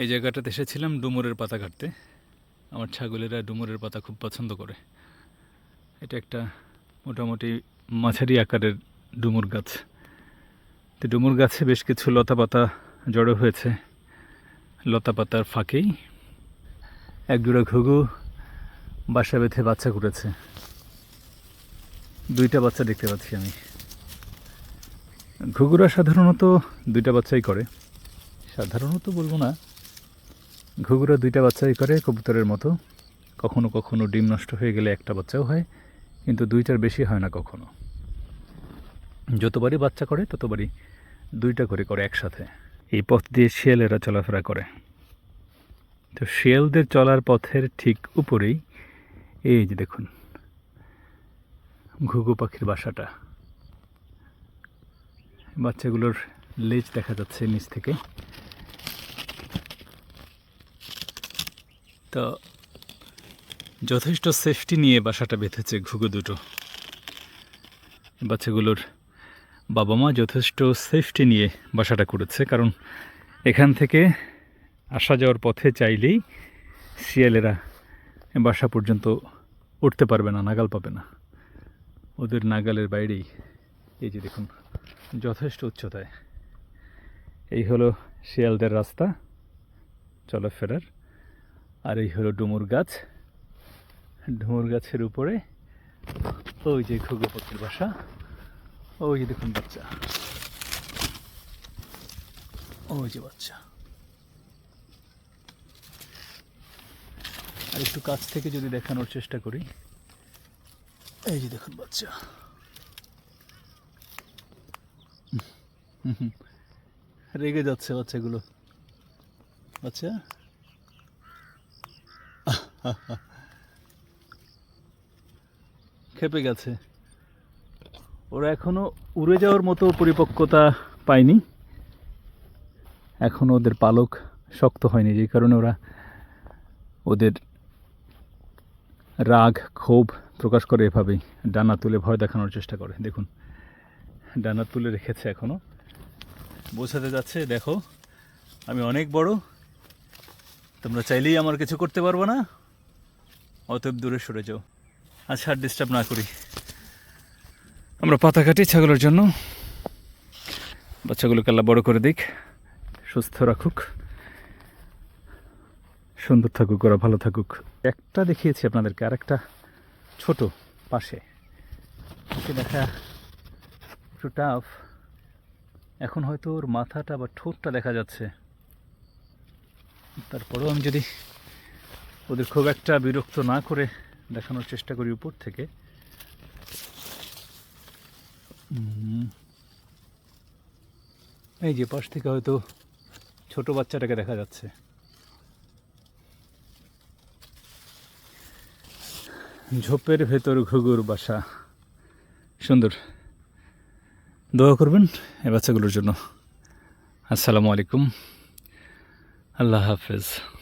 এই জায়গাটাতে এসেছিলাম ডুমুরের পাতা কাটতে। আমার ছাগলেরা ডুমুরের পাতা খুব পছন্দ করে। এটা একটা মোটামুটি মাঝারি আকারের ডুমুর গাছ। তো ডুমুর গাছে বেশ কিছু লতা পাতা জড়ো হয়েছে। লতা পাতার ফাঁকেই এক জোড়া ঘুঘু বাসা বেঁধে বাচ্চা করেছে দুইটা বাচ্চা দেখতে পাচ্ছি আমি। ঘুঘুরা সাধারণত দুইটা বাচ্চাই করে। সাধারণত বলব না ঘুঘুরা দুইটা বাচ্চাই করে কবুতরের মতো। কখনো কখনো ডিম নষ্ট হয়ে গেলে একটা বাচ্চাও হয়, কিন্তু দুইটার বেশি হয় না কখনো। যতবারই বাচ্চা করে, ততবারই দুইটা করে করে একসাথে। এই পথ দিয়ে শিয়ালেরা চলাফেরা করে। তো শিয়ালদের চলার পথের ঠিক উপরেই এই যে দেখুন, ঘুঘু পাখির বাসাটা। বাচ্চাগুলোর লেজ দেখা যাচ্ছে নিচ থেকে। তো যথেষ্ট সেফটি নিয়ে বাসাটা বেঁধেছে ঘুঘু দুটো। বাচ্চাগুলোর বাবা মা যথেষ্ট সেফটি নিয়ে বাসাটা করেছে, কারণ এখান থেকে আসা যাওয়ার পথে চাইলেই শিয়ালেরা বাসা পর্যন্ত উঠতে পারবে না, নাগাল পাবে না। ওদের নাগালের বাইরেই এই যে দেখুন, যথেষ্ট উচ্চতায়। এই হলো শিয়ালদের রাস্তা, চলাফেরার আর এই হলো ডুমুর গাছ। ডুমুর গাছের উপরে ওই যে ঘুঘু পাখির বাসা, ওই যে দেখুন বাচ্চা। ওই যে বাচ্চা। আর একটু কাছ থেকে যদি দেখানোর চেষ্টা করি, এই যে দেখুন বাচ্চা। রেগে যাচ্ছে বাচ্চাগুলো। বাচ্চা? খেপে গেছে। ওরা এখনও উড়ে যাওয়ার মতো পরিপক্কতা পায়নি। এখনও ওদের পালক শক্ত হয়নি যে কারণে ওরা ওদের রাগ, ক্ষোভ প্রকাশ করে এভাবেই ডানা তুলে ভয় দেখানোর চেষ্টা করে। দেখুন, ডানা তুলে রেখেছে এখনও। বোঝাতে যাচ্ছে, দেখো, আমি অনেক বড়, তোমরা চাইলেই আমার কিছু করতে পারব না। অতএব দূরে সরে যাও। আচ্ছা আর ডিস্টার্ব না করি। আমরা পাতা কাটি ছাগলের জন্য। বাচ্চাগুলোকে আল্লাহ বড় করে দিক, সুস্থ রাখুক, সুন্দর থাকুক, ওরা ভালো থাকুক। একটা দেখিয়েছি আপনাদেরকে আর একটা ছোট পাশে। ওকে দেখা একটু টাফ এখন হয়তো ওর মাথাটা বা ঠোঁটটা দেখা যাচ্ছে। তারপরেও আমি যদি ওদের খুব একটা বিরক্ত না করে দেখানোর চেষ্টা করি উপর থেকে। এই যে পাশ থেকে হয়তো ছোট বাচ্চাটাকে দেখা যাচ্ছে। ঝোপের ভেতর ঘুঘুর বাসা। সুন্দর। দোয়া করবেন এই বাচ্চাগুলোর জন্য। আসসালামু আলাইকুম। আল্লাহ হাফেজ।